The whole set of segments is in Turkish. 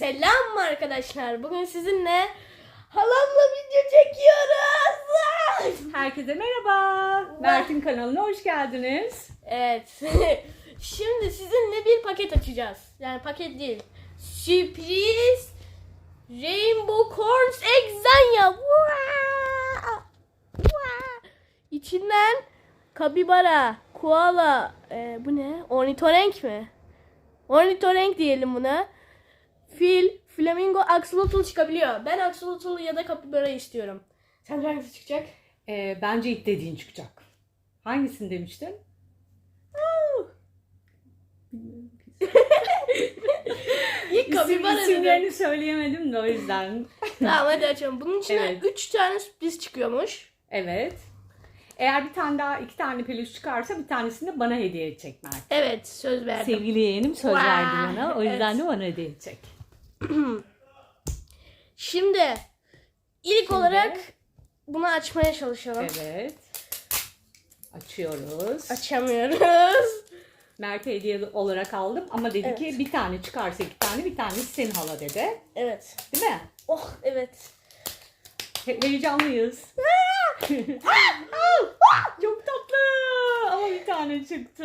Selam arkadaşlar. Bugün sizinle halamla video çekiyoruz. Herkese merhaba. Mert'in kanalına hoş geldiniz. evet. Şimdi sizinle bir paket açacağız. Yani paket değil. Sürpriz Rainbow Corns Exanya. İçinden kabibara, koala, e, bu ne? Ornitorenk mi? Ornitorenk diyelim buna. Fil, flamingo, axolotl çıkabiliyor. Ben axolotl ya da kapibara istiyorum. Sence hangisi çıkacak? Ee, bence ilk dediğin çıkacak. Hangisini demiştin? İlk İsim, kapibara dedim. isimlerini söyleyemedim de o yüzden. Tamam hadi açalım. Bunun içine Evet. 3 tane sürpriz çıkıyormuş. evet. Eğer bir tane daha iki tane peluş çıkarsa bir tanesini de bana hediye edecek Mert. Evet söz verdim. Sevgili yeğenim söz Vay, verdi bana. O yüzden evet. de bana hediye edecek. Şimdi ilk olarak bunu açmaya çalışalım. Evet. Açıyoruz. Açamıyoruz. Mert'e hediye olarak aldım ama dedi Evet. ki bir tane çıkarsa iki tane bir tanesi senin hala dedi. Evet. Değil mi? Oh evet. He- heyecanlıyız. çok tatlı. Ama bir tane çıktı.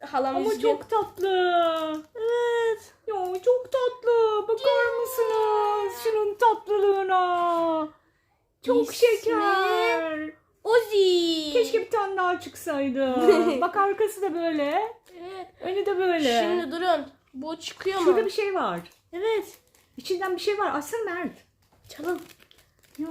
Halam Ama üzgün. çok tatlı. Evet. Ya çok tatlı. Bakar mısınız şunun tatlılığına? Çok İsmi- şeker. Ozi. Keşke bir tane daha çıksaydı. Bak arkası da böyle. Evet. Önü de böyle. Şimdi durun. Bu çıkıyor mu? Şurada bir şey var. Evet. İçinden bir şey var. Açsana Mert. Çalın. Yo.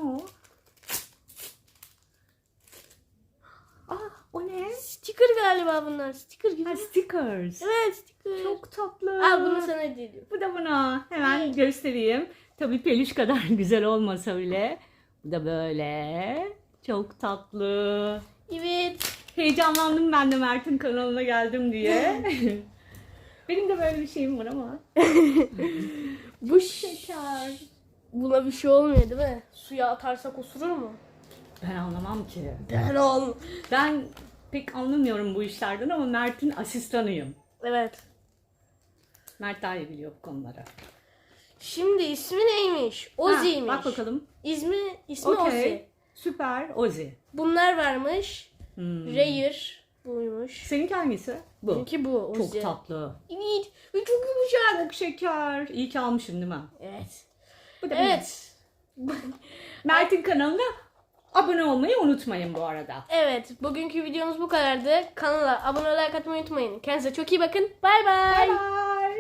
Ah o ne? Sticker galiba bunlar. Sticker gibi. Ha, stickers. Evet sticker. Çok tatlı. Al bunu sana hediye ediyorum. Bu da buna. Hemen göstereyim. Tabii peluş kadar güzel olmasa bile. Bu da böyle. Çok tatlı. Evet. Heyecanlandım ben de Mert'in kanalına geldim diye. Benim de böyle bir şeyim var ama. Bu şeker. Buna bir şey olmuyor değil mi? Suya atarsak osurur mu? Ben anlamam ki. Ben ol. Ben pek anlamıyorum bu işlerden ama Mert'in asistanıyım. Evet. Mert daha iyi biliyor bu konuları. Şimdi ismi neymiş? Ozi'ymiş. Ha, bak bakalım. İsmi, ismi Okey. Ozi. Süper. Ozi. Bunlar varmış. Hmm. Rare buymuş. Seninki hangisi? Bu. Benimki bu Ozi. Çok tatlı. Evet. Ve çok yumuşak. Çok şeker. İyi ki almışım değil mi? Evet. Bu da. Evet. Mert'in kanalına abone olmayı unutmayın bu arada. Evet. Bugünkü videomuz bu kadardı. Kanala abone like atmayı unutmayın. Kendinize çok iyi bakın. Bay bay. Bye bye.